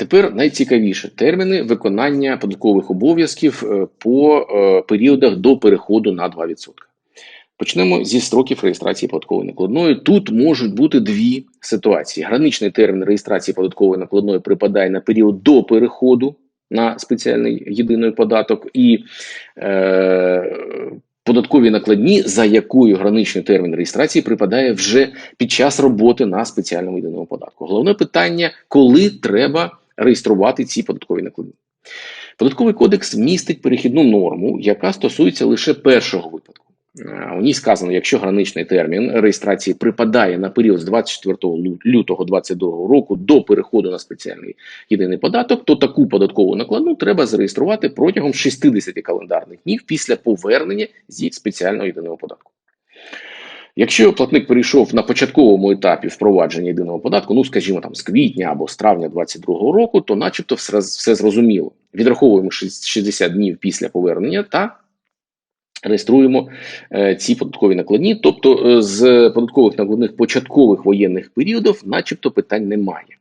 Тепер найцікавіше терміни виконання податкових обов'язків е, по е, періодах до переходу на 2%. Почнемо зі строків реєстрації податкової накладної. Тут можуть бути дві ситуації: граничний термін реєстрації податкової накладної припадає на період до переходу на спеціальний єдиний податок, і е, податкові накладні, за якою граничний термін реєстрації припадає вже під час роботи на спеціальному єдиному податку. Головне питання, коли треба реєструвати ці податкові накладні. Податковий кодекс містить перехідну норму, яка стосується лише першого випадку. У ній сказано, якщо граничний термін реєстрації припадає на період з 24 лютого 2022 року до переходу на спеціальний єдиний податок, то таку податкову накладну треба зареєструвати протягом 60 календарних днів після повернення зі спеціального єдиного податку. Якщо платник перейшов на початковому етапі впровадження єдиного податку, ну скажімо там з квітня або з травня 2022 року, то, начебто, все, все зрозуміло. Відраховуємо 60 днів після повернення та реєструємо е, ці податкові накладні. Тобто е, з податкових накладних початкових воєнних періодів, начебто, питань немає.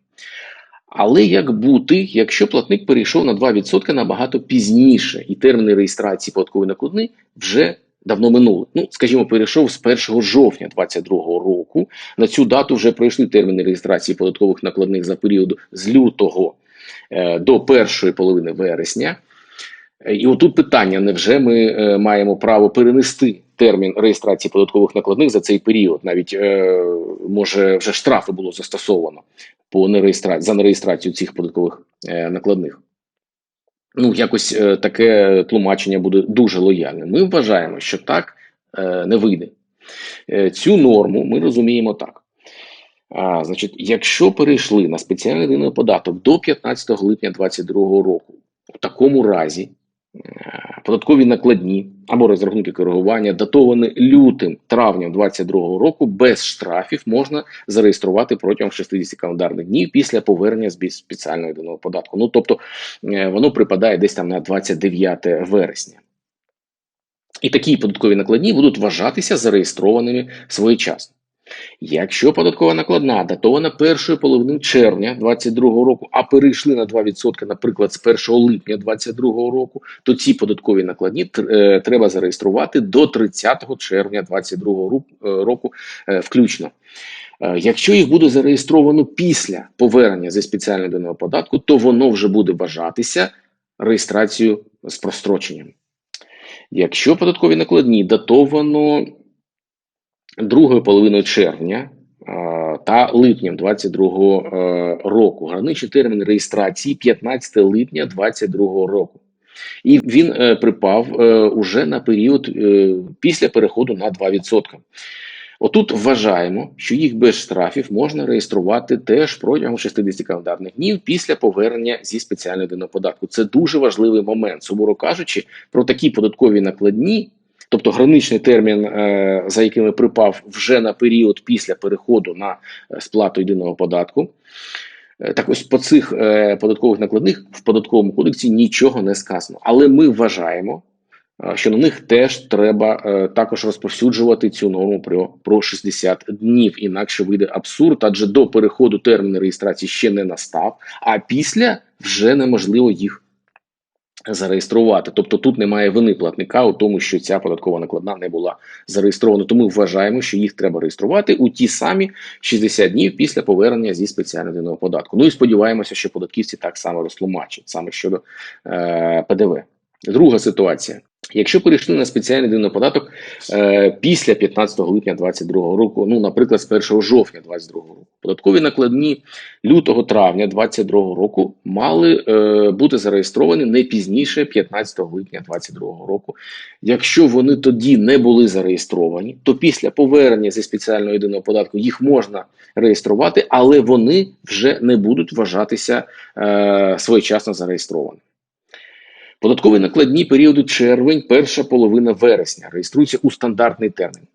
Але як бути, якщо платник перейшов на 2% набагато пізніше, і терміни реєстрації податкової накладни вже давно минули. Ну, скажімо, перейшов з 1 жовтня 2022 року. На цю дату вже пройшли терміни реєстрації податкових накладних за період з лютого е, до першої половини вересня. І отут питання: невже ми е, маємо право перенести термін реєстрації податкових накладних за цей період? Навіть е, може вже штрафи було застосовано по нереєстрації за нереєстрацію цих податкових е, накладних? Ну, якось е, таке тлумачення буде дуже лояльним. Ми вважаємо, що так е, не вийде. Е, цю норму ми розуміємо так. А, Значить, якщо перейшли на спеціальний податок до 15 липня 2022 року, в такому разі податкові накладні або розрахунки коригування, датовані лютим травнем 2022 року, без штрафів можна зареєструвати протягом 60 календарних днів після повернення з спеціального єдиного податку. Ну тобто е, воно припадає десь там на 29 вересня. І такі податкові накладні будуть вважатися зареєстрованими своєчасно. Якщо податкова накладна датована першою половиною червня 2022 року, а перейшли на 2%, наприклад, з 1 липня 2022 року, то ці податкові накладні е, треба зареєструвати до 30 червня 2022 е, року е, включно. Якщо їх буде зареєстровано після повернення зі спеціального податку, то воно вже буде вважатися реєстрацією з простроченням. Якщо податкові накладні датовано другою половиною червня та липням 22 е, року. Граничний термін реєстрації 15 липня 22 року. І він е, припав е, уже на період після переходу на 2%. Отут вважаємо, що їх без штрафів можна реєструвати теж протягом 60 календарних днів після повернення зі спеціального податку. Це дуже важливий момент. Суворо кажучи, про такі податкові накладні Тобто граничний термін, е, за якими припав вже на період після переходу на е, сплату єдиного податку. Е, так ось по цих податкових накладних в податковому кодексі нічого не сказано. Але ми вважаємо, що на них теж треба також розповсюджувати цю норму про, про 60 днів. Інакше вийде абсурд, адже до переходу терміну реєстрації ще не настав, а після вже неможливо їх зареєструвати. Тобто тут немає вини платника у тому, що ця податкова накладна не була зареєстрована. Тому вважаємо, що їх треба реєструвати у ті самі 60 днів після повернення зі спеціального податку. Ну і сподіваємося, що податківці так само розтлумачать саме щодо е, ПДВ. Друга ситуація. Якщо перейшли на спеціальний єдиний податок е, після 15 липня 2022 року, ну, наприклад, з 1 жовтня 2022 року, податкові накладні лютого травня 2022 року мали е, бути зареєстровані не пізніше 15 липня 2022 року. Якщо вони тоді не були зареєстровані, то після повернення зі спеціального єдиного податку їх можна реєструвати, але вони вже не будуть вважатися е, своєчасно зареєстрованими. Податкові накладні періоду червень, перша половина вересня реєструються у стандартний термін.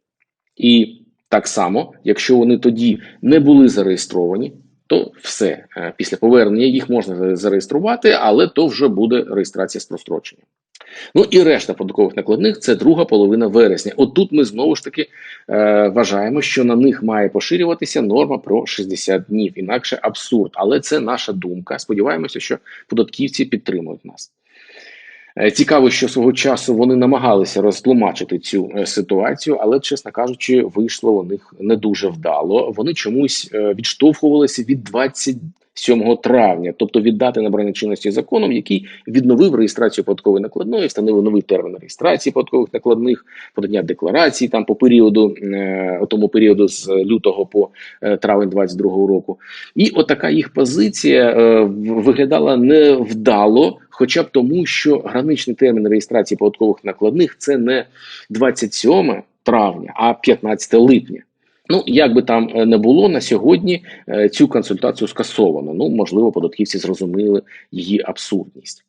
І так само, якщо вони тоді не були зареєстровані, то все е, після повернення їх можна зареєструвати, але то вже буде реєстрація з простроченням. Ну і решта податкових накладних це друга половина вересня. От тут ми знову ж таки е, вважаємо, що на них має поширюватися норма про 60 днів. Інакше абсурд. Але це наша думка. Сподіваємося, що податківці підтримують нас. Е, Цікаво, що свого часу вони намагалися розтлумачити цю е, ситуацію, але, чесно кажучи, вийшло у них не дуже вдало. Вони чомусь е, відштовхувалися від 27 травня, тобто від дати набрання чинності законом, який відновив реєстрацію податкової накладної, встановив новий термін реєстрації податкових накладних, подання декларацій там по періоду, тому періоду з лютого по травень 22 року. І отака їх позиція виглядала невдало, хоча б тому, що граничний термін реєстрації податкових накладних це не 27 травня, а 15 липня. Ну, як би там е, не було на сьогодні, е, цю консультацію скасовано. Ну, можливо, податківці зрозуміли її абсурдність.